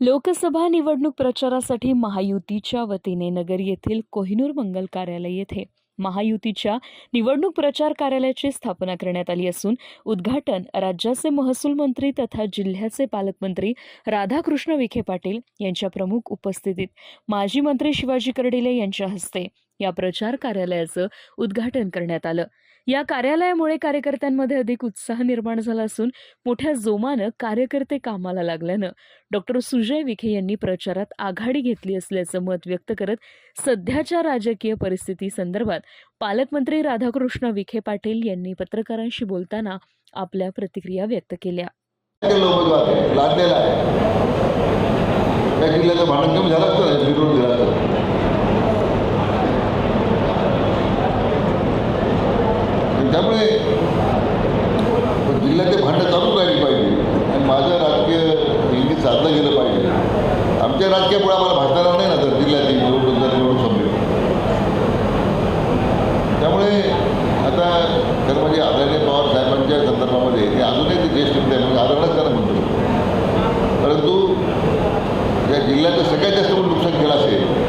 लोकसभा निवडणूक प्रचारासाठी महायुतीच्या वतीने नगर येथील कोहिनूर मंगल कार्यालय येथे महायुतीच्या निवडणूक प्रचार कार्यालयाची स्थापना करण्यात आली असून उद्घाटन राज्याचे महसूल मंत्री तथा जिल्ह्याचे पालकमंत्री राधाकृष्ण विखे पाटील यांच्या प्रमुख उपस्थितीत माजी मंत्री शिवाजी कर्डिले यांच्या हस्ते या प्रचार कार्यालयाचं उद्घाटन करण्यात आलं. या कार्यालयामुळे कार्यकर्त्यांमध्ये अधिक उत्साह निर्माण झाला असून मोठ्या जोमानं कार्यकर्ते कामाला लागल्यानं डॉक्टर सुजय विखे यांनी प्रचारात आघाडी घेतली असल्याचं मत व्यक्त करत सध्याच्या राजकीय परिस्थिती संदर्भात पालकमंत्री राधाकृष्ण विखे पाटील यांनी पत्रकारांशी बोलताना आपल्या प्रतिक्रिया व्यक्त केल्या. भांडण कमी झालं असतं ना विरोध दिला तर आणि त्यामुळे जिल्ह्याचे भांडणं चालूच राहिली पाहिजे. आणि माझं राजकीय नेहमी साधलं गेलं पाहिजे. आमच्या राजकीयामुळे आम्हाला भासणार नाही ना तर जिल्ह्यातील निवडणूक जर निवडून समजेल त्यामुळे आता खरं म्हणजे आदरणीय पवार साहेबांच्या संदर्भामध्ये हे अजूनही ते ज्येष्ठ नेते आहे, म्हणजे आदरणच त्यांना म्हणतो. परंतु या जिल्ह्याचं सगळ्यात जास्त कोण नुकसान केलं असेल